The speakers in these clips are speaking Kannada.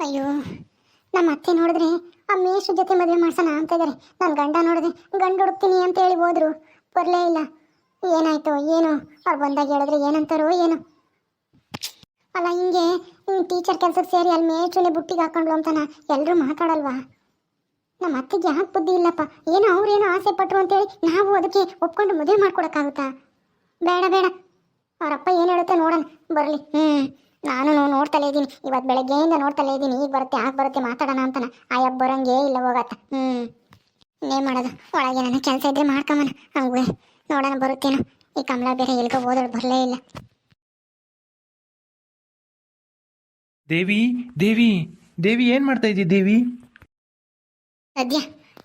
ಅಯ್ಯೋ, ನಮ್ಮ ಅತ್ತೆ ನೋಡಿದ್ರೆ ಆ ಮೇಷು ಜೊತೆ ಮದುವೆ ಮಾಡ್ಸೋಣ ಅಂತ ಇದ್ದಾರೆ ನನ್ನ ಗಂಡ ನೋಡಿದ್ರೆ ಗಂಡು ಹುಡುಕ್ತೀನಿ ಅಂತ ಹೇಳಿ ಹೋದ್ರು. ಬರಲೇ ಇಲ್ಲ. ಏನಾಯ್ತು, ಏನು? ಅವ್ರು ಬಂದಾಗ ಹೇಳಿದ್ರೆ ಏನಂತಾರೋ ಏನು? ಅಲ್ಲ, ಹಿಂಗೆ ಟೀಚರ್ ಕೆಲ್ಸಕ್ಕೆ ಸೇರಿ ಅಲ್ಲಿ ಮೇಷ್ಟ್ರನ್ನೇ ಬುಟ್ಟಿಗೆ ಹಾಕೊಂಡ್ಲು ಅಂತಾನ ಎಲ್ಲರೂ ಮಾತಾಡಲ್ವಾ? ನಮ್ಮ ಅತ್ತೆಗೆ ಯಾಕೆ ಬುದ್ಧಿ ಇಲ್ಲಪ್ಪ? ಏನೋ ಅವ್ರೇನೋ ಆಸೆ ಪಟ್ರು ಅಂತೇಳಿ ನಾವು ಅದಕ್ಕೆ ಒಪ್ಕೊಂಡು ಮದುವೆ ಮಾಡ್ಕೊಡಕ್ಕಾಗುತ್ತಾ? ಬೇಡ ಬೇಡ. ಅವರಪ್ಪ ಏನು ಹೇಳುತ್ತೆ ನೋಡೋಣ. ಬರಲಿ. ಹ್ಞೂ ನಾನು ನೋಡ್ತಲೇ ಇದ್ದೀನಿ. ಇವತ್ತು ಬೆಳಗ್ಗೆಯಿಂದ ನೋಡ್ತಲೇ ಇದ್ದೀನಿ. ಈಗ ಬರುತ್ತೆ ಆಗ ಬರುತ್ತೆ ಮಾತಾಡೋಣ ಅಂತಾನ. ಆಯಾ ಬರಂಗೇ ಇಲ್ಲ ಹೋಗತ್ತ. ಹ್ಮ್. ಏನ್ ಮಾಡೋದು? ಒಳಗೆ ನನ್ನ ಕೆಲಸ ಇದ್ರೆ ಮಾಡ್ಕೊಂಬನ ಹಂಗೆ ನೋಡೋಣ ಬರುತ್ತೇನೋ. ಈ ಕಮಲ ಬೇರೆ ಎಲ್ಗೋ ಬರಲೇ ಇಲ್ಲ. ದೇವಿ ದೇವಿ ದೇವಿ ಏನು ಮಾಡ್ತಾ ಇದ್ದೀವಿ ದೇವಿ? ಸದ್ಯ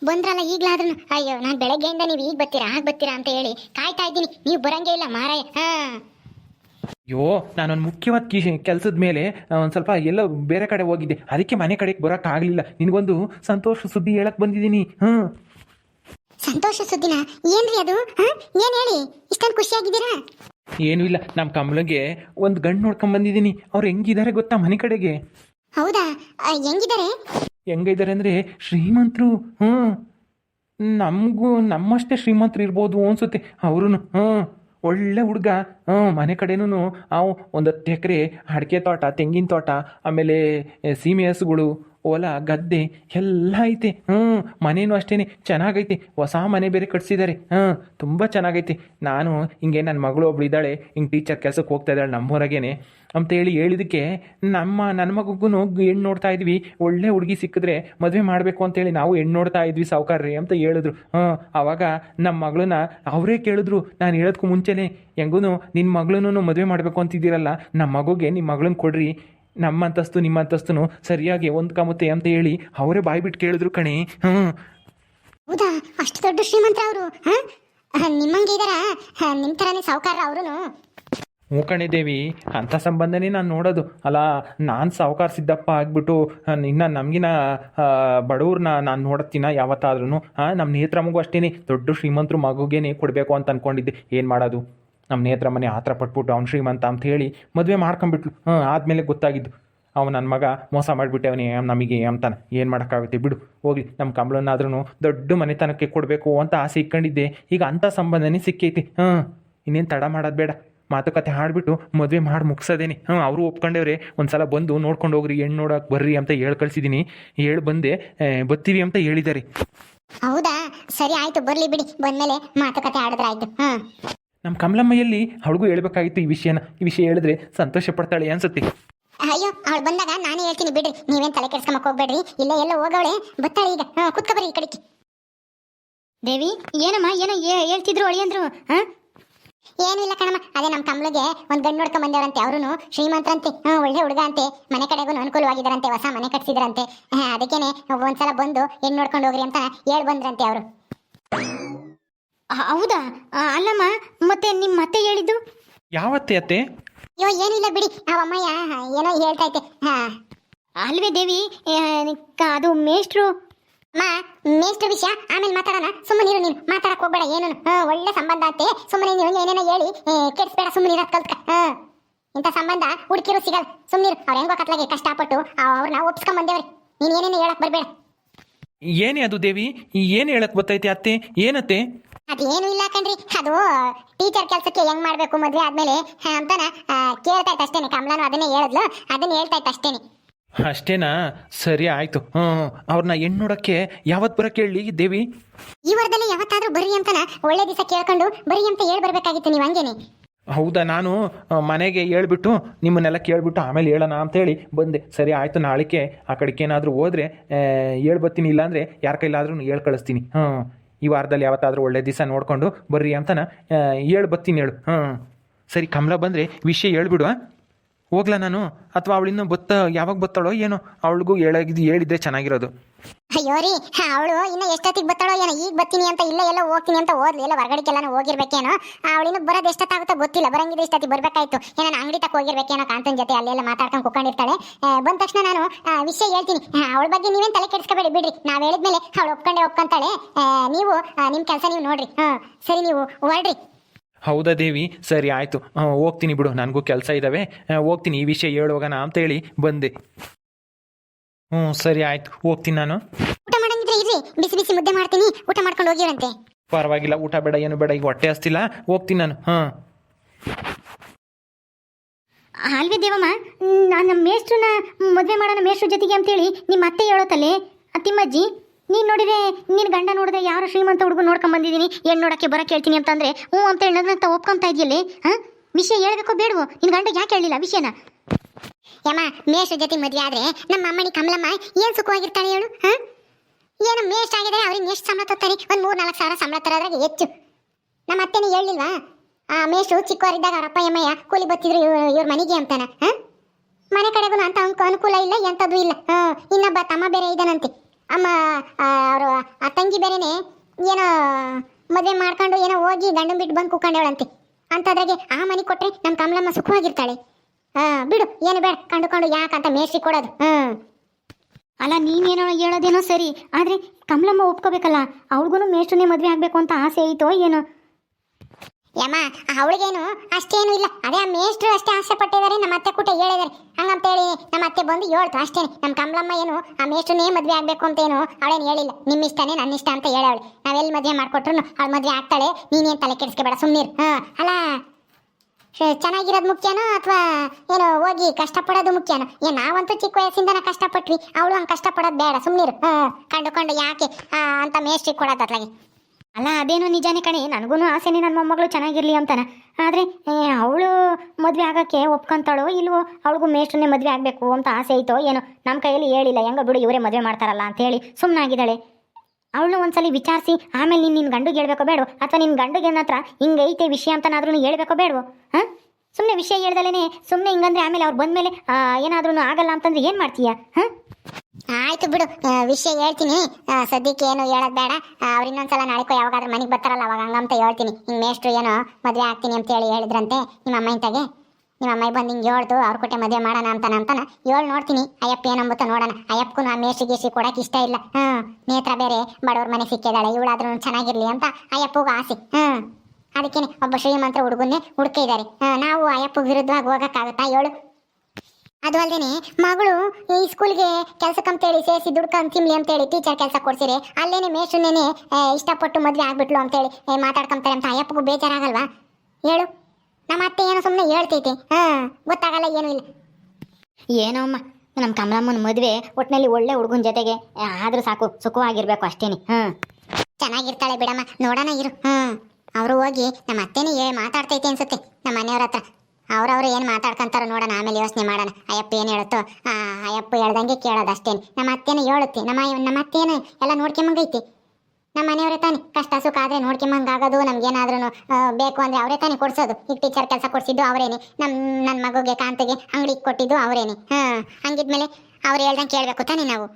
ಬಂದ್ರಲ್ಲ ಈಗಲಾದ್ರೂ ಅಯ್ಯೋ ನಾನು ಬೆಳಗ್ಗೆಯಿಂದ ನೀವು ಈಗ ಬರ್ತೀರಾ ಆಗ ಬರ್ತೀರಾ ಅಂತ ಹೇಳಿ ಕಾಯ್ತಾ ಇದ್ದೀನಿ. ನೀವು ಬರಂಗೇ ಇಲ್ಲ ಮಾರಾಯ. ಹಾಂ. ಅಯ್ಯೋ ನಾನೊಂದು ಮುಖ್ಯವಾದ ಕೆಲಸದ ಮೇಲೆ ಒಂದು ಸ್ವಲ್ಪ ಎಲ್ಲ ಬೇರೆ ಕಡೆ ಹೋಗಿದ್ದೆ. ಅದಕ್ಕೆ ಮನೆ ಕಡೆಗೆ ಬರೋಕ್ಕಾಗಲಿಲ್ಲ. ನಿನಗೊಂದು ಸಂತೋಷ ಸುದ್ದಿ ಹೇಳಕ್ಕೆ ಬಂದಿದ್ದೀನಿ. ಹ್ಞೂ ಸಂತೋಷ ಸುದ್ದಿನ? ಏನ್ರಿ ಅದು? ಏನ್ ಏನು ಹೇಳಿ? ಇಷ್ಟೊಂದು ಖುಷಿಯಾಗಿದ್ದೀರಾ? ಏನೂ ಇಲ್ಲ. ನಮ್ಮ ಕಮಲಗೆ ಒಂದು ಗಂಡು ನೋಡ್ಕೊಂಡ್ ಬಂದಿದ್ದೀನಿ. ಅವ್ರು ಹೆಂಗಿದ್ದಾರೆ ಗೊತ್ತಾ ಮನೆ ಕಡೆಗೆ? ಹೌದಾ? ಆ, ಹೆಂಗಿದ್ದಾರೆ ಹೆಂಗಿದ್ದಾರೆ ಅಂದರೆ ಶ್ರೀಮಂತರು. ಹ್ಞೂ ನಮಗೂ ನಮ್ಮಷ್ಟೇ ಶ್ರೀಮಂತರು ಇರ್ಬೋದು ಅನ್ಸುತ್ತೆ. ಅವರು ಹ್ಞೂ ಒಳ್ಳೆ ಹುಡುಗ. ಮನೆ ಕಡೆನೂ ಅವು ಒಂದು ಹತ್ತು ಎಕರೆ ಅಡಿಕೆ ತೋಟ, ತೆಂಗಿನ ತೋಟ, ಆಮೇಲೆ ಸೀಮೆ ಹಸುಗಳು ಹೊಲ ಗದ್ದೆ ಎಲ್ಲ ಐತೆ. ಹ್ಞೂ ಮನೇನು ಅಷ್ಟೇ ಚೆನ್ನಾಗೈತೆ. ಹೊಸ ಮನೆ ಬೇರೆ ಕಟ್ಸಿದ್ದಾರೆ ಹಾಂ ತುಂಬ ಚೆನ್ನಾಗೈತೆ. ನಾನು ಹಿಂಗೆ ನನ್ನ ಮಗಳು ಒಬ್ಳು ಇದ್ದಾಳೆ. ಹಿಂಗೆ ಟೀಚರ್ ಕೆಲಸಕ್ಕೆ ಹೋಗ್ತಾ ಇದ್ದಾಳೆ ನಮ್ಮೂರಾಗೇನೆ. ಅಂತೇಳಿ ಹೇಳಿದಕ್ಕೆ ನಮ್ಮ ನನ್ನ ಮಗುಗೂ ಹೆಣ್ಣು ನೋಡ್ತಾ ಇದ್ವಿ. ಒಳ್ಳೆ ಹುಡುಗಿ ಸಿಕ್ಕಿದ್ರೆ ಮದುವೆ ಮಾಡಬೇಕು ಅಂತೇಳಿ ನಾವು ಹೆಣ್ಣು ನೋಡ್ತಾ ಇದ್ವಿ ಸಾವುಕಾರ್ರಿ ಅಂತ ಹೇಳಿದ್ರು. ಹಾಂ ಆವಾಗ ನಮ್ಮ ಮಗಳನ್ನ ಅವರೇ ಕೇಳಿದ್ರು. ನಾನು ಹೇಳೋದಕ್ಕೂ ಮುಂಚೆನೇ ಹೆಂಗೂ ನಿನ್ನ ಮಗಳನ್ನೂ ಮದುವೆ ಮಾಡಬೇಕು ಅಂತಿದ್ದೀರಲ್ಲ. ನಮ್ಮ ಮಗುಗೆ ನಿಮ್ಮ ಮಗಳನ್ನ ಕೊಡ್ರಿ. ನಮ್ಮ ಅಂತಸ್ತು ನಿಮ್ಮ ಅಂತಸ್ತುನು ಸರಿಯಾಗಿ ಹೊಂದ್ಕೊಂಬುತ್ತೆ ಅಂತ ಹೇಳಿ ಅವರೇ ಬಾಯಿ ಬಿಟ್ಟು ಕೇಳಿದ್ರು ಕಣಿ. ಹ್ಞೂ ಹೌದಾ? ಅಷ್ಟು ದೊಡ್ಡ ಶ್ರೀಮಂತರ ಅವರು ನಿಮ್ಮಂಗೆ ಇದಾರ? ನಿಮ್ಮ ಥರನೇ ಸಾವುಕಾರ ಅವರು ಹ್ಞೂ ಕಣೆ ದೇವಿ ಅಂಥ ಸಂಬಂಧನೇ ನಾನು ನೋಡೋದು. ಅಲ್ಲ ನಾನು ಸಾವುಕಾರ ಸಿದ್ದಪ್ಪ ಆಗಿಬಿಟ್ಟು ಇನ್ನು ನಮಗಿನ ಬಡವ್ರನ್ನ ನಾನು ನೋಡತ್ತೀನ ಯಾವತ್ತಾದ್ರೂ ಹಾಂ ನಮ್ಮ ನೇತ್ರಮ್ಮಗೂ ಅಷ್ಟೇ ದೊಡ್ಡ ಶ್ರೀಮಂತರು ಮಗುಗೇನೆ ಕೊಡಬೇಕು ಅಂತ ಅಂದ್ಕೊಂಡಿದ್ದೆ ಏನು ಮಾಡೋದು? ನಮ್ಮ ನೇತ್ರ ಮನೆ ಆತರ ಪಟ್ಬಿಟ್ಟು, ಅವ್ನು ಶ್ರೀಮಂತ ಅಂತ ಹೇಳಿ ಮದುವೆ ಮಾಡ್ಕೊಂಬಿಟ್ಲು ಹ್ಞೂ ಆದಮೇಲೆ ಗೊತ್ತಾಗಿದ್ದು, ಅವ ನನ್ನ ಮಗ ಮೋಸ ಮಾಡಿಬಿಟ್ಟೆ, ಅವನೇ ನಮಗೆ ಅಂತಾನೆ. ಏನು ಮಾಡೋಕ್ಕಾಗುತ್ತೆ ಬಿಡು, ಹೋಗ್ಲಿ ನಮ್ಮ ಕಂಬಳನಾದ್ರೂ ದೊಡ್ಡ ಮನೆತನಕ್ಕೆ ಕೊಡಬೇಕು ಅಂತ ಆಸೆ ಇಟ್ಕೊಂಡಿದ್ದೆ. ಈಗ ಅಂಥ ಸಂಬಂಧನೇ ಸಿಕ್ಕೈತಿ. ಹಾಂ ಇನ್ನೇನು ತಡ ಮಾಡೋದು ಬೇಡ. ಮಾತುಕತೆ ಹಾಡ್ಬಿಟ್ಟು ಮದುವೆ ಮಾಡಿ ಮುಗಿಸೋದೇನೆ. ಹಾಂ ಅವರು ಒಪ್ಕೊಂಡವ್ರೆ ಒಂದು ಸಲ ಬಂದು ನೋಡ್ಕೊಂಡು ಹೋಗ್ರಿ ಹೆಣ್ಣು ನೋಡೋಕೆ ಬರ್ರಿ ಅಂತ ಹೇಳಿ ಕಳಿಸಿದ್ದೀನಿ ಹೇಳಿ ಬಂದೆ ಬತ್ತೀವಿ ಅಂತ ಹೇಳಿದ್ದಾರೆ. ಹೌದಾ? ಸರಿ, ಆಯ್ತು, ಬರಲಿ ಬಿಡಿ. ಬಂದ್ಮೇಲೆ ಮಾತುಕತೆ ಆಡಿದ್ರೆ ಆಯ್ತು ಹಾಂ ನಮ್ಮ ಕಮಲಮ್ಮಯಲ್ಲಿ ಅವಳಿಗೂ ಹೇಳ್ಬೇಕಾಗಿತ್ತು ಈ ವಿಷಯನ. ಈ ವಿಷಯ ಹೇಳಿದ್ರೆ ಸಂತೋಷ ಪಡ್ತಾಳೆ ಅನ್ಸುತ್ತೆ. ಅಯ್ಯೋ ಅವಳು ಬಂದಾಗ ನಾನೇ ಹೇಳ್ತೀನಿ ಬಿಡ್ರಿ. ನೀವೇನು ತಲೆ ಕೆಡ್ಸ್ಕೊಂಬಕ್ ಹೋಗ್ಬೇಡ್ರಿ. ಇಲ್ಲ ಎಲ್ಲ ಹೋಗವಳೆ. ಬತ್ತಾಳೆ ಈಗ. ಕುತ್ಕೊ ಬರ್ರಿ ಈ ಕಡೆಗೆ. ದೇವಿ ಏನಮ್ಮ? ಏನೋ ಹೇಳ್ತಿದ್ರು ಅಳಿಯಂದ್ರು ಹಾ? ಏನಿಲ್ಲ ಇಲ್ಲ ಕಣಮ್ಮ. ಅದೇ ನಮ್ಮ ಕಮಲಿಗೆ ಒಂದು ಗಂಡು ನೋಡ್ಕೊಂಡ್ ಬಂದವರಂತೆ. ಅವರು ಶ್ರೀಮಂತರಂತೆ ಹಾಂ ಒಳ್ಳೆ ಹುಡುಗ ಅಂತೆ. ಮನೆ ಕಡೆಗೂ ಅನುಕೂಲವಾಗಿದ್ದಾರಂತೆ ಹೊಸ ಮನೆ ಕಟ್ಸಿದ್ರಂತೆ. ಹಾ, ಅದಕ್ಕೇನೆ ಒಂದ್ಸಲ ಬಂದು ಹೆಣ್ಣು ನೋಡ್ಕೊಂಡು ಹೋಗ್ರಿ ಅಂತ ಹೇಳ್ಬಂದ್ರಂತೆ ಅವರು. ಹೌದಾ? ಅಲ್ಲಮ್ಮ ಮತ್ತೆ ನಿಮ್ಮ ಮತ್ತೆ ಹೇಳಿದ್ದು? ಯಾವತ್ತೆ ಅತ್ತೆ? ಅಯ್ಯೋ ಏನಿಲ್ಲ ಬಿಡಿ. ಆ ಅಮ್ಮಯ್ಯ ಏನೋ ಹೇಳ್ತಾ ಇದ್ದೆ. ಹಾ. ಅಲ್ವೇ ದೇವಿ ಆ, ಕ- ಅದು ಮೇಷ್ಟ್ರು. ಅಮ್ಮ ಮೇಷ್ಟ್ರ ವಿಷಯ? ಆಮೇಲೆ ಮಾತಾಡೋಣ. ಸುಮ್ಮನೆ ಇರು ನೀನು. ಮಾತಾಡಕ್ ಹೋಗ್ಬೇಡ ಏನು ಒಳ್ಳೆ ಸಂಬಂಧ ಅಂತೆ ಸುಮ್ಮನೆ ನೀವು ಏನೇನೋ ಹೇಳಿ ಏ, ಕೆಡ್ಸ್ಬೇಡ ಸುಮ್ಮನೆ ಇರೋದ್ ಕಲ್ತ್ಕ. ಹಾ. ಇಂಥ ಸಂಬಂಧ ಹುಡುಕಿರು ಸಿಗಲ್ಲ. ಸುಮ್ಮನಿರು ಅವ್ರು ಹೆಂಗೋ ಕತ್ಲಾಗೆ ಕಷ್ಟಪಟ್ಟು ಅವ್ರನ್ನ ಒಪ್ಸ್ಕೊಂಡ್ ಬಂದೇವ್ರಿ ನೀನು ಏನೇನು ಹೇಳಕ್ ಬರ್ಬೇಡ. ಏನೇ ಅದು ದೇವಿ? ಏನು ಹೇಳಕ್ ಬರ್ತೈತೆ ಅತ್ತೆ? ಏನತ್ತೆ? ಅದೇನು ಇಲ್ಲ ಕಣ್ರಿ. ಅದು ಟೀಚರ್ ಕೆಲಸಕ್ಕೆ ಹೆಂಗ್ ಮಾಡ್ಬೇಕು ಮದ್ವೆ ಆದ್ಮೇಲೆ? ಅಂತಾನ ಕೇಳ್ತಾ ಇತ್ತು ಅಷ್ಟೇನೆ. ಕಮಲಾನು ಅದನ್ನೇ ಹೇಳಿದ್ಲು. ಅದನ್ನ ಹೇಳ್ತಾ ಇತ್ತು ಅಷ್ಟೇನೆ. ಅಷ್ಟೇನಾ? ಸರಿ ಆಯ್ತು. ಹ್ಮ್ ಅವ್ರನ್ನ ಹೆಣ್ಣು ನೋಡಕ್ಕೆ ಯಾವತ್ ಬರೋಕ್ಕೆ ಹೇಳಿ ದೇವಿ? ಈ ವಾರದಲ್ಲಿ ಯಾವತ್ತಾದ್ರೂ ಬರ್ರಿ ಅಂತಾನ ಒಳ್ಳೆ ದಿವಸ ಕೇಳ್ಕೊಂಡು ಬರ್ರಿ ಅಂತ ಹೇಳ್ ಬರ್ಬೇಕಾಗಿತ್ತು ನೀವು ಹಂಗೇನೆ. ಹೌದಾ? ನಾನು ಆ, ಮನೆಗೆ ಹೇಳ್ಬಿಟ್ಟು ನಿಮ್ಮನ್ನೆಲ್ಲ ಕೇಳ್ಬಿಟ್ಟು ಆಮೇಲೆ ಹೇಳೋಣ ಅಂತೇಳಿ ಬಂದೆ. ಸರಿ ಆಯಿತು ನಾಳಿಕೆ ಆ ಕಡೆಗೆ ಏನಾದರೂ ಹೋದರೆ ಹೇಳ್ಬತ್ತೀನಿ. ಇಲ್ಲಾಂದ್ರೆ ಯಾರ ಕೈಲಾದ್ರೂ ಹೇಳ್ ಕಳಿಸ್ತೀನಿ. ಹ್ಞೂ ಈ ವಾರದಲ್ಲಿ ಯಾವತ್ತಾದರೂ ಒಳ್ಳೆ ದಿವಸ ನೋಡಿಕೊಂಡು ಬರ್ರಿ ಅಂತನ ಹೇಳ್ ಬತ್ತೀನಿ ಹೇಳು ಹ್ಞೂ ಸರಿ, ಕಮಲ ಬಂದರೆ ವಿಷಯ ಹೇಳ್ಬಿಡು? ಹೋಗ್ಲಾ ನಾನು? ಅಥವಾ ಅವಳಿನ್ನೂ ಬತ್ತ, ಯಾವಾಗ ಬತ್ತಾಳೋ ಏನೋ? ಅವಳಿಗೂ ಹೇಳಿದ್ದು ಹೇಳಿದ್ರೆ ಚೆನ್ನಾಗಿರೋದು. ಅಯ್ಯೋ ರೀ ಅವಳು ಇನ್ನು ಎಷ್ಟೊತ್ತಿಗೆ ಬತ್ತಾಳೋ ಏನೋ? ಈಗ ಬತ್ತೀನಿ ಅಂತ, ಇಲ್ಲ ಎಲ್ಲ ಹೋಗ್ತೀನಿ ಅಂತ ಓದ್ಲಿ ಎಲ್ಲ ಹೊರಗಡೆಗೆಲ್ಲ ಹೋಗಿರ್ಬೇಕೇನೋ? ಅವಳಿನ್ನು ಬರೋದು ಎಷ್ಟೊತ್ತಾಗುತ್ತೋ ಗೊತ್ತಿಲ್ಲ ಬರಂಗಿದ್ದು ಎಷ್ಟೊತ್ತಿ ಬರಬೇಕಾಯ್ತು. ಏನೋ ಅಂಗಡಿ ತಕ್ಕ ಹೋಗಿರ್ಬೇಕೇನೋ ಕಾಂತನ ಜೊತೆ, ಅಲ್ಲೆಲ್ಲ ಮಾತಾಡ್ಕೊಂಡು ಕುಕ್ಕೊಂಡಿರ್ತಾಳೆ ಬಂದ ತಕ್ಷಣ ನಾನು ವಿಷಯ ಹೇಳ್ತೀನಿ. ಅವಳ ಬಗ್ಗೆ ನೀವೇನು ತಲೆ ಕೆಡಿಸ್ಕೋಬೇಡಿ, ಬಿಡ್ರಿ. ನಾವು ಹೇಳಿದ್ಮೇಲೆ ಅವಳು ಒಪ್ಕೊಂಡೆ, ಒಪ್ಕೊಂತಾಳೆ. ನೀವು ನಿಮ್ಮ ನಿಮ್ ಕೆಲಸ ನೀವು ನೋಡ್ರಿ. ಹಾಂ, ಸರಿ ನೀವು, ಹೊರಡ್ರಿ. ಹೌದಾ ದೇವಿ? ಸರಿ ಆಯಿತು. ಹೋಗ್ತೀನಿ ಬಿಡು. ನನಗೂ ಕೆಲಸ ಇದ್ದಾವೆ ಹೋಗ್ತೀನಿ. ಈ ವಿಷಯ ಹೇಳೋಗೋಣ ಅಂತೇಳಿ ಬಂದೆ. ಹ್ಞೂ ಸರಿ ಆಯಿತು. ಹೋಗ್ತೀನಿ ನಾನು. ಊಟ ಮಾಡಂಗಿದ್ರೆ ಇರ್ರಿ. ಬಿಸಿ ಬಿಸಿ ಮುದ್ದೆ ಮಾಡ್ತೀನಿ. ಊಟ ಮಾಡ್ಕೊಂಡು ಹೋಗಿರಂತೆ ಪರವಾಗಿಲ್ಲ. ಊಟ ಬೇಡ ಏನು ಬೇಡ. ಈಗ ಹೊಟ್ಟೆ ಹಸ್ತಿಲ್ಲ. ಹೋಗ್ತೀನಿ ನಾನು. ಹಾಂ. ಅಲ್ವೇ ದೇವಮ್ಮ ನಾನು ಮೇಷ್ಟ್ರನ್ನ ಮದುವೆ ಮಾಡೋಣ ಮೇಷ್ಟ್ರ ಜೊತೆಗೆ ಅಂತೇಳಿ ನಿಮ್ಮ ಅತ್ತೆ ಹೇಳೋತಲ್ಲೇ? ಅತ್ತಿಮ್ಮಜ್ಜಿ? ನೀನು ನೋಡಿದ್ರೆ ನಿನ್ನ ಗಂಡ ನೋಡಿದ್ರೆ ಯಾರು ಶ್ರೀಮಂತ ಹುಡುಗ ನೋಡ್ಕೊಂಡ್ ಬಂದಿದ್ದೀನಿ? ಹೆಣ್ಣು ನೋಡಕ್ಕೆ ಬರಕ್ಕೆ ಹೇಳ್ತೀನಿ ಅಂತಂದ್ರೆ ಹ್ಞೂ ಅಂತ ಹೇಳೋದಂತ ಒಪ್ಕೊಂತ ಇದೆಯಲ್ಲಿ? ಹಾಂ? ವಿಷಯ ಹೇಳಬೇಕು ಬೇಡವೋ? ನಿನ್ನ ಗಂಡ ಯಾಕೆ ಹೇಳಿಲ್ಲ ವಿಷಯನ? ಯಮ್ಮ ಮೇಷ ಜೊತೆ ಮದುವೆ ಆದ್ರೆ ನಮ್ಮ ಅಮ್ಮನಿ ಕಮಲಮ್ಮ ಏನು ಸುಖವಾಗಿರ್ತಾಳೆ ಹೇಳು ಹಾಂ? ಏನು ಮೇಷ್ಟ್ ಆಗಿದೆ ಅವ್ರಿಗೆ ಎಷ್ಟು ಸಂಬಳ ತರ್ತಾರೆ? ಒಂದು ಮೂರು ನಾಲ್ಕು ಸಾವಿರ ಸಂಬಳ ತರೋದ್ರಾಗೆ ಹೆಚ್ಚು. ನಮ್ಮ ಅತ್ತೆನೇ ಹೇಳಿಲ್ವಾ ಆ ಮೇಷು ಚಿಕ್ಕವರಿದ್ದಾಗ ಅವರಪ್ಪ ಅಪ್ಪ ಅಮ್ಮಯ್ಯ ಕೂಲಿ ಬತ್ತಿದ್ರು ಇವ್ರ ಮನೆಗೆ ಅಂತಾನ ಹ? ಮನೆ ಕಡೆಗೂ ಅಂತ ಅನುಕೂಲ ಇಲ್ಲ ಎಂಥದ್ದು ಇಲ್ಲ. ಹ, ಇನ್ನೊಬ್ಬ ತಮ್ಮ ಬೇರೆ ಇದ್ದಾನಂತೆ ಅಮ್ಮ ಅವರು, ಆ ತಂಗಿ ಬೇರೆನೆ ಏನೋ ಮದುವೆ ಮಾಡ್ಕೊಂಡು ಏನೋ ಹೋಗಿ ಗಂಡನ್ ಬಿಟ್ಟು ಬಂದು ಕೂಕೊಂಡವಳಂತೆ ಅಂತದ್ರಾಗೆ ಆ ಮನೆ ಕೊಟ್ಟರೆ ನಮ್ಮ ಕಮಲಮ್ಮ ಸುಖವಾಗಿರ್ತಾಳೆ. ಹಾ, ಬಿಡು, ಏನು ಬೇಡ, ಕಂಡುಕೊಂಡು ಯಾಕಂತ ಮೇಸಿ ಕೊಡೋದು. ಹ್ಮ್. ಅಲ್ಲ, ನೀನೇನೋ ಹೇಳೋದೇನೋ ಸರಿ, ಆದ್ರೆ ಕಮಲಮ್ಮ ಒಪ್ಕೋಬೇಕಲ್ಲ ಅವ್ಳಿಗೂ ಮೇಷ್ಟ್ರನ್ನೇ ಮದುವೆ ಆಗ್ಬೇಕು ಅಂತ ಆಸೆ ಐತೋ ಏನೋ? ಯಮ್ಮ ಅವಳಿಗೇನು? ಅಷ್ಟೇನು ಇಲ್ಲ. ಅದೇ ಆ ಮೇಷ್ಟ್ರು ಅಷ್ಟೇ ಆಸೆ ಪಟ್ಟಿದ್ದಾರೆ ನಮ್ಮ ಅತ್ತೆ ಕೂಟ ಹೇಳಿದಾರೆ. ಹಂಗಂತೇಳಿ ನಮ್ಮ ಅತ್ತೆ ಬಂದು ಹೇಳ್ತು ಅಷ್ಟೇ ನಮ್ಮ ಕಮಲಮ್ಮ ಏನು, ಆ ಮೇಷ್ಟ್ರನ್ನೇ ಮದುವೆ ಆಗಬೇಕು ಅಂತೇನು ಅವಳೇನು ಹೇಳಿಲ್ಲ. ನಿಮ್ಮ ಇಷ್ಟನೇ ನನ್ನ ಇಷ್ಟ ಅಂತ ಹೇಳವಳು. ನಾವೆಲ್ಲಿ ಮದುವೆ ಮಾಡ್ಕೊಟ್ರು ಅವಳು ಮದುವೆ ಆಗ್ತಾಳೆ ನೀನೇನು ತಲೆ ಕೆಡಿಸ್ಕೋಬೇಡ ಸುಮ್ಮನಿರು ಹಾಂ, ಅಲ್ಲ ಚೆನ್ನಾಗಿರೋದು ಮುಖ್ಯನೋ ಅಥವಾ ಏನು ಹೋಗಿ ಕಷ್ಟಪಡೋದು ಮುಖ್ಯನೋ? ಏ, ನಾವಂತೂ ಚಿಕ್ಕ ವಯಸ್ಸಿಂದನ ಕಷ್ಟಪಟ್ವಿ, ಅವಳು ಹಂಗೆ ಕಷ್ಟಪಡೋದು ಬೇಡ ಸುಮ್ಮನಿರು ಹಾಂ ಕಂಡುಕೊಂಡು ಕಂಡು ಯಾಕೆ ಅಂತ ಮೇಷ್ಟ್ರಿಗೆ ಕೊಡೋದು ಅತ್ಲಾಗೆ ಅಲ್ಲ, ಅದೇನೋ ನಿಜಾನೇ ಕಣೆ? ನನಗೂ ಆಸೆನೇ ನನ್ನ ಮೊಮ್ಮಗಳು ಚೆನ್ನಾಗಿರಲಿ ಅಂತಾನೆ. ಆದರೆ ಅವಳು ಮದುವೆ ಆಗೋಕ್ಕೆ ಒಪ್ಕೊಂತಾಳೋ ಇಲ್ವೋ? ಅವಳಿಗೂ ಮೇಷ್ಟ್ರನ್ನೇ ಮದುವೆ ಆಗಬೇಕು ಅಂತ ಆಸೆ ಐತೋ ಏನೋ? ನಮ್ಮ ಕೈಯಲ್ಲಿ ಹೇಳಿಲ್ಲ, ಹೆಂಗೋ ಬಿಡು, ಇವರೇ ಮದುವೆ ಮಾಡ್ತಾರಲ್ಲ ಅಂತೇಳಿ ಸುಮ್ಮನಾಗಿದ್ದಾಳೆ ಅವಳು ಒಂದ್ಸಲಿ ವಿಚಾರಿಸಿ, ಆಮೇಲೆ ನೀನು ನಿನ್ನ ಗಂಡುಗೆ ಹೇಳ್ಬೇಕೋ ಬೇಡೋ ಅಥವಾ ನಿನ್ನ ಗಂಡುಗೆ ನನ್ನ ಹತ್ರ ಹಿಂಗೈತೆ ವಿಷಯ ಅಂತನಾದ್ರೂ ಹೇಳ್ಬೇಕೋ ಬೇಡವೋ? ಹಾಂ? ಸುಮ್ಮನೆ ವಿಷಯ ಹೇಳ್ದಲೇ ಸುಮ್ಮನೆ ಹಿಂಗಂದ್ರೆ ಆಮೇಲೆ ಅವ್ರು ಬಂದಮೇಲೆ ಏನಾದ್ರೂ ಆಗಲ್ಲ ಅಂತಂದ್ರೆ ಏನು ಮಾಡ್ತೀಯಾ? ಹಾಂ? ಆಯ್ತು ಬಿಡು ವಿಷಯ ಹೇಳ್ತೀನಿ. ಸದ್ಯಕ್ಕೆ ಏನು ಹೇಳೋದು ಬೇಡ. ಅವ್ರು ಇನ್ನೊಂದ್ಸಲ ನಾಳೆಕೋ ಯಾವಾಗಾದ್ರೂ ಮನೆಗೆ ಬರ್ತಾರಲ್ಲ, ಅವಾಗ ಹಂಗಂತ ಹೇಳ್ತೀನಿ. ಹಿಂಗೆ ಮೇಷ್ಟ್ರು ಏನೋ ಮದುವೆ ಆಗ್ತೀನಿ ಅಂತ ಹೇಳಿ ಹೇಳಿದ್ರಂತೆ ನಿಮ್ಮ ಅಮ್ಮ ಇಂತಾಗೆ. ನಿಮ್ಮ ಅಮ್ಮ ಬಂದು ಹಿಂಗೆ ಹೇಳ್ದು, ಅವ್ರ ಕೊಟ್ಟೆ ಮದುವೆ ಮಾಡೋಣ ಅಂತಾನ ಅಂತಾನ. ಹೇಳಿ ನೋಡ್ತೀನಿ. ಅಯ್ಯಪ್ಪ ಏನಂಬುತ್ತ ನೋಡೋಣ. ಅಯ್ಯಪ್ಪಗೂ ಆ ಮೇಷ್ಟ್ರಿ ಗೀಸಿ ಕೊಡಕ್ಕೆ ಇಷ್ಟ ಇಲ್ಲ. ಹಾಂ ನೇತ್ರ ಬೇರೆ, ಬಡವ್ರ ಮನೆ ಸಿಕ್ಕಿದಾಳೆ ಇವಳಾದ್ರೂ ಚೆನ್ನಾಗಿರ್ಲಿ ಅಂತ ಅಯ್ಯಪ್ಪಗೂ ಆಸೆ. ಹಾಂ, ಅದಕ್ಕೇನೆ ಒಬ್ಬ ಶ್ರೀಮಂತ್ರ ಹುಡುಗನ್ನೇ ಹುಡುಕಿದ್ದಾರೆ. ನಾವು ಅಯ್ಯಪ್ಪ ವಿರುದ್ಧವಾಗಿ ಹೋಗೋಕ್ಕಾಗುತ್ತಾ? ಹೇಳು. ಅದು ಅಲ್ಲದೆ ಮಗಳು ಈ ಸ್ಕೂಲ್ಗೆ ಕೆಲಸಕ್ಕಂತೇಳಿ ಸೇರಿಸಿ ದುಡ್ಕೊಂಡ್ ತಿನ್ಲಿ ಅಂತೇಳಿ ಟೀಚರ್ ಕೆಲಸ ಕೊಡ್ಸಿರಿ ಅಲ್ಲೇನೆ ಮೇಷ್ಟ್ರನ್ನೇನೆ ಆ, ಇಷ್ಟಪಟ್ಟು ಮದುವೆ ಆಗ್ಬಿಟ್ಲು ಅಂತೇಳಿ ಏ, ಮಾತಾಡ್ಕೊಂತಾರೆ ಅಂತ. ಅಯ್ಯಪ್ಪಗೂ ಬೇಜಾರಾಗಲ್ವಾ? ಹೇಳು. ನಮ್ಮ ಅತ್ತೆ ಏನೋ ಸುಮ್ಮನೆ ಹೇಳ್ತೈತೆ. ಹಾ ಗೊತ್ತಾಗಲ್ಲ ಏನು ಇಲ್ಲ. ಏನೋ ಅಮ್ಮ ನಮ್ಮ ಕಮಲಮ್ಮನ ಮದುವೆ ಒಟ್ಟಿನಲ್ಲಿ ಒಳ್ಳೆ ಹುಡುಗನ ಜೊತೆಗೆ ಆದರೂ ಸಾಕು ಸುಖವಾಗಿರ್ಬೇಕು ಅಷ್ಟೇನೆ. ಹ್ಮ್ ಚೆನ್ನಾಗಿರ್ತಾಳೆ ಬಿಡಮ್ಮ ನೋಡೋಣ ಇರು. ಹ್ಞೂ ಅವರು ಹೋಗಿ ನಮ್ಮ ಅತ್ತೆನೇ ಹೇಳಿ ಮಾತಾಡ್ತೈತೆ ಅನ್ಸುತ್ತೆ ನಮ್ಮ ಮನೆಯವ್ರ ಹತ್ರ. ಅವ್ರವ್ರು ಏನು ಮಾತಾಡ್ಕೊಂತಾರೋ ನೋಡೋಣ, ಆಮೇಲೆ ಯೋಚನೆ ಮಾಡೋಣ. ಅಯ್ಯಪ್ಪ ಏನು ಹೇಳುತ್ತೋ ಅಯ್ಯಪ್ಪ ಹೇಳ್ದಂಗೆ ಕೇಳೋದು ಅಷ್ಟೇನು ನಮ್ಮ ಅತ್ತೇನು ಹೇಳುತ್ತೆ ನಮ್ಮ ನಮ್ಮ ಅತ್ತೇನು ಎಲ್ಲ ನೋಡ್ಕೊಂಬಂಗೈತಿ. ನಮ್ಮ ಮನೆಯವರೇ ತಾನೆ. ಕಷ್ಟ ಸುಖ ಆದರೆ ನೋಡ್ಕೊಂಬಂಗಾಗೋದು ನಮ್ಗೇನಾದ್ರೂ ಬೇಕು ಅಂದರೆ ಅವರೇ ತಾನೇ ಕೊಡಿಸೋದು. ಈಗ ಟೀಚರ್ ಕೆಲಸ ಕೊಡ್ಸಿದ್ದು ಅವರೇನೆ. ನಮ್ಮ ನನ್ನ ಮಗುಗೆ ಕಾಂತಿಗೆ ಅಂಗಡಿ ಕೊಟ್ಟಿದ್ದು ಅವರೇನೆ. ಹಾಂ, ಹಂಗಿದ್ಮೇಲೆ ಅವ್ರು ಹೇಳ್ದಂಗೆ ಕೇಳಬೇಕು ತಾನೆ ನಾವು.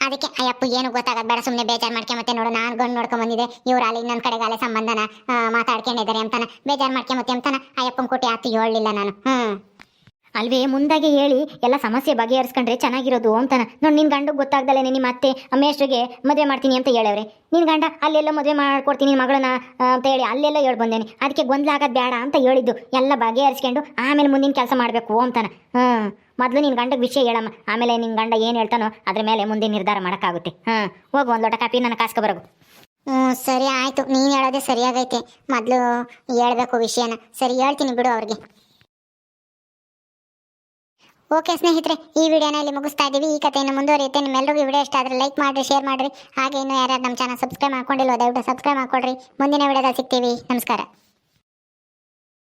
ಅದಕ್ಕೆ, ಅಯ್ಯಪ್ಪ, ಏನು ಗೊತ್ತಾಗದ್ ಬೇಡ ಸುಮ್ಮನೆ ಬೇಜಾರು ಮಾಡ್ಕೊಂಬತ್ತೆ ನೋಡು, ನಾನು ಗಂಡು ನೋಡ್ಕೊಂಡ್ ಬಂದಿದೆ ಇವ್ರು ಅಲ್ಲಿ ನನ್ನ ಕಡೆಗೆ ಅಲ್ಲೇ ಸಂಬಂಧನ ಮಾತಾಡ್ಕೊಂಡಿದ್ದಾರೆ ಅಂತಾನ ಬೇಜಾರು ಮಾಡ್ಕೊಂಬತ್ತೆ ಅಂತಾನ ಅಯ್ಯಪ್ಪನ ಕೋಟಿ ಆತು, ಹೇಳಲಿಲ್ಲ ನಾನು. ಹ್ಞೂ ಅಲ್ವೇ, ಮುಂದಾಗಿ ಹೇಳಿ, ಎಲ್ಲ ಸಮಸ್ಯೆ ಬಗೆಹರಿಸ್ಕೊಂಡ್ರೆ ಚೆನ್ನಾಗಿರೋದು ಅಂತಾನ. ನೋಡಿ ನಿನ್ನ ಗಂಡು ಗೊತ್ತಾಗ್ದಲೇ ನಿಮ್ಮ ಮತ್ತೆ ಮೇಷ್ಟ್ರಿಗೆ ಮದುವೆ ಮಾಡ್ತೀನಿ ಅಂತ ಹೇಳವ್ರೆ. ನಿನ್ನ ಗಂಡ ಅಲ್ಲೆಲ್ಲ ಮದುವೆ ಮಾಡ್ಕೊಡ್ತೀನಿ ನಿನ್ನ ಮಗಳನ್ನ ಅಂತ ಹೇಳಿ ಅಲ್ಲೆಲ್ಲ ಹೇಳಿ ಬಂದೇನೆ. ಅದಕ್ಕೆ ಗೊಂದಲ ಆಗೋದು ಬೇಡ ಅಂತ ಹೇಳಿದ್ದು. ಎಲ್ಲ ಬಗೆಹರಿಸ್ಕೊಂಡು ಆಮೇಲೆ ಮುಂದಿನ ಕೆಲಸ ಮಾಡಬೇಕು ಅಂತಾನ. ಹ್ಞೂ ಮೊದಲು ನಿನ್ನ ಗಂಡಗೆ ವಿಷಯ ಹೇಳಮ್ಮ. ಆಮೇಲೆ ನಿನ್ನ ಗಂಡ ಏನು ಹೇಳ್ತಾನೋ ಅದ್ರ ಮೇಲೆ ಮುಂದೆ ನಿರ್ಧಾರ ಮಾಡೋಕ್ಕಾಗುತ್ತೆ. ಹಾಂ, ಹೋಗು ಒಂದು ಲೋಟ ಕಾಫಿ, ನನ್ನ ಕಾಸ್ಕೊ ಬರೋಗು. ಹ್ಞೂ ಸರಿ ಆಯಿತು. ನೀನು ಹೇಳೋದೇ ಸರಿಯಾಗೈತೆ. ಮೊದಲು ಹೇಳಬೇಕು ವಿಷಯನ. ಸರಿ, ಹೇಳ್ತೀನಿ ಬಿಡು ಅವ್ರಿಗೆ. ಓಕೆ ಸ್ನೇಹಿತರೆ, ಈ ವಿಡಿಯೋನ ಇಲ್ಲಿ ಮುಗಿಸ್ತಾ ಇದ್ದೀವಿ ಈ ಕಥೆಯನ್ನು ಮುಂದುವರಿಯುತ್ತೆ. ನಿಮ್ಮೆಲ್ಲರಿಗೂ ವಿಡಿಯೋ ಇಷ್ಟ ಆದರೆ ಲೈಕ್ ಮಾಡಿರಿ, ಶೇರ್ ಮಾಡಿರಿ. ಹಾಗೆ ಇನ್ನೂ ಯಾರ್ಯಾರು ನಮ್ಮ ಚಾನಲ್ ಸಬ್ಸ್ಕ್ರೈಬ್ ಮಾಡ್ಕೊಂಡಿಲ್ಲ ದಯವಿಟ್ಟು ಸಬ್ಸ್ಕ್ರೈಬ್ ಮಾಡ್ಕೊಳ್ರಿ. ಮುಂದಿನ ವಿಡಿಯೋದಲ್ಲಿ ಸಿಗ್ತೀವಿ. ನಮಸ್ಕಾರ.